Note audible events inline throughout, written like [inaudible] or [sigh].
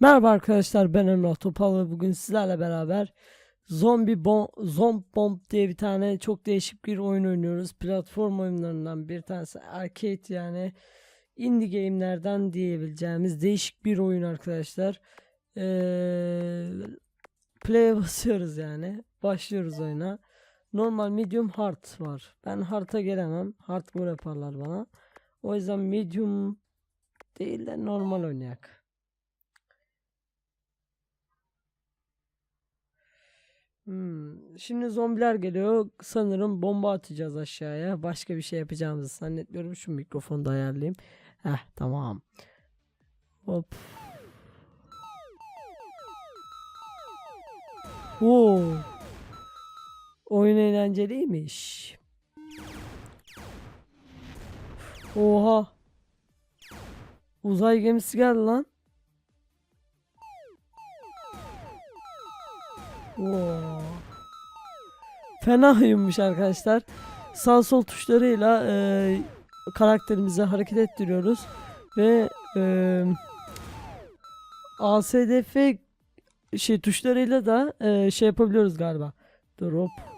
Merhaba arkadaşlar ben Emrah Topal ve bugün sizlerle beraber Zombie Bomb, Zomb Bomb diye bir tane çok değişik bir oyun oynuyoruz. Platform oyunlarından bir tanesi arcade yani indie game'lerden diyebileceğimiz değişik bir oyun arkadaşlar. Ee, play'e basıyoruz yani. Başlıyoruz oyuna. Normal medium hard var. Ben hard'a gelemem. Hardcore yaparlar bana. O yüzden medium değil de normal oynayak. Hmm, Şimdi zombiler geliyor. Sanırım bomba atacağız aşağıya. Başka bir şey yapacağımızı zannetmiyorum. Şu mikrofonu da ayarlayayım. Heh tamam. Hop. Oo. Oyun eğlenceliymiş. Oha. Uzay gemisi geldi lan. Oo. Fena oyunmuş arkadaşlar. Sağ sol tuşlarıyla e, karakterimizi hareket ettiriyoruz ve e, ASDF şey tuşlarıyla da e, şey yapabiliyoruz galiba. Dur hop.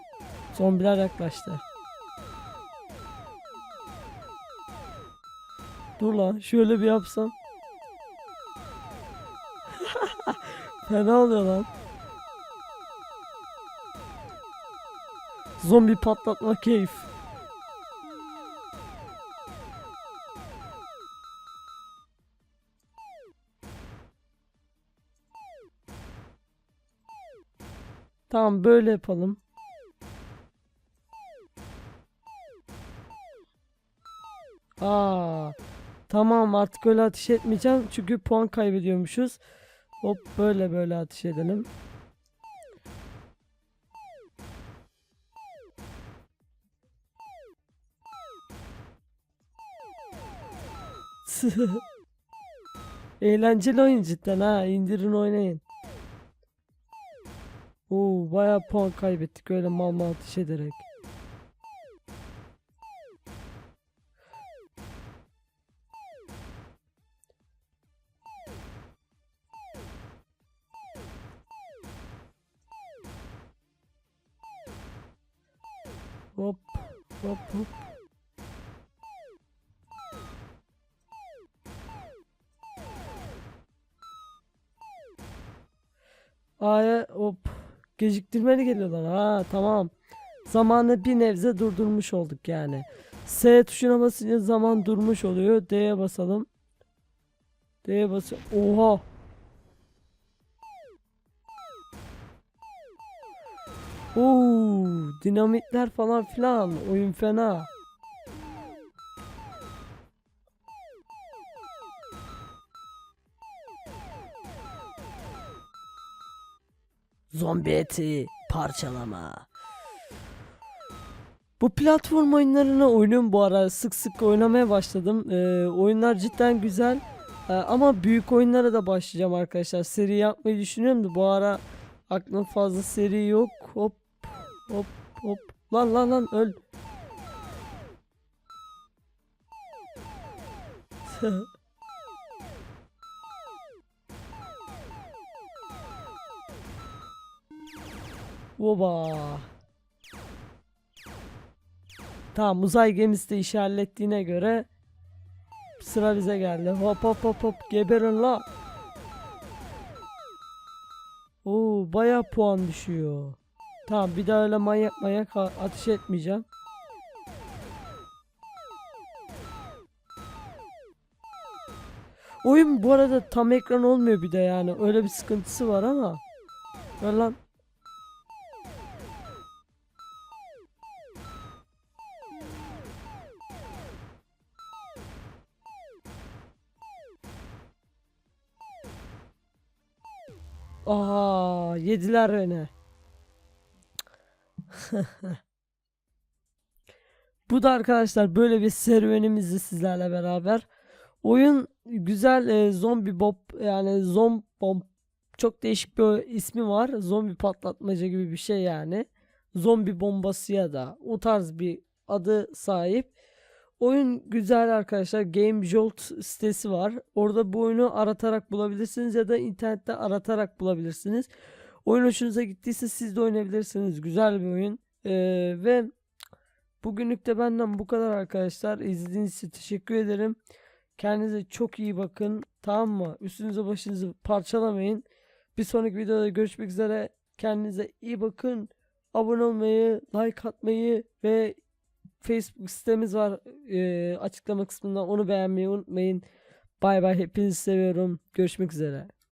Zombiler yaklaştı. Dur lan şöyle bir yapsam. [laughs] Fena oluyor lan. Zombi patlatma keyif. Tamam böyle yapalım. Aa, tamam artık öyle ateş etmeyeceğim çünkü puan kaybediyormuşuz. Hop böyle böyle ateş edelim. [laughs] Eğlenceli oyun cidden ha. indirin oynayın. Oo bayağı puan kaybettik öyle mal mal ateş ederek. Hop hop hop. A'ya hop geciktirmeli geliyorlar. Ha tamam. Zamanı bir nebze durdurmuş olduk yani. S tuşuna basınca zaman durmuş oluyor. D'ye basalım. D'ye bas. Oha. Oo, dinamitler falan filan. Oyun fena. Zombi eti parçalama. Bu platform oyunlarını oynuyorum bu ara sık sık oynamaya başladım. Ee, oyunlar cidden güzel. Ee, ama büyük oyunlara da başlayacağım arkadaşlar. Seri yapmayı düşünüyorum da bu ara aklım fazla seri yok. Hop hop hop. Lan lan lan öl. [laughs] Oba. Tamam uzay gemisi de işi hallettiğine göre sıra bize geldi. Hop hop hop hop geberin la. Oo baya puan düşüyor. Tamam bir daha öyle manyak manyak ateş etmeyeceğim. Oyun bu arada tam ekran olmuyor bir de yani öyle bir sıkıntısı var ama. Ver lan. Aha yediler beni. [laughs] Bu da arkadaşlar böyle bir serüvenimizdi sizlerle beraber. Oyun güzel e, zombi bob yani zomb çok değişik bir ismi var. Zombi patlatmaca gibi bir şey yani. zombi bombası ya da o tarz bir adı sahip. Oyun güzel arkadaşlar. Game Jolt sitesi var. Orada bu oyunu aratarak bulabilirsiniz ya da internette aratarak bulabilirsiniz. Oyun hoşunuza gittiyse siz de oynayabilirsiniz. Güzel bir oyun. Ee, ve bugünlük de benden bu kadar arkadaşlar. İzlediğiniz için teşekkür ederim. Kendinize çok iyi bakın. Tamam mı? Üstünüze başınızı parçalamayın. Bir sonraki videoda görüşmek üzere. Kendinize iyi bakın. Abone olmayı, like atmayı ve Facebook sitemiz var ee, açıklama kısmında onu beğenmeyi unutmayın. Bay bay hepinizi seviyorum. Görüşmek üzere.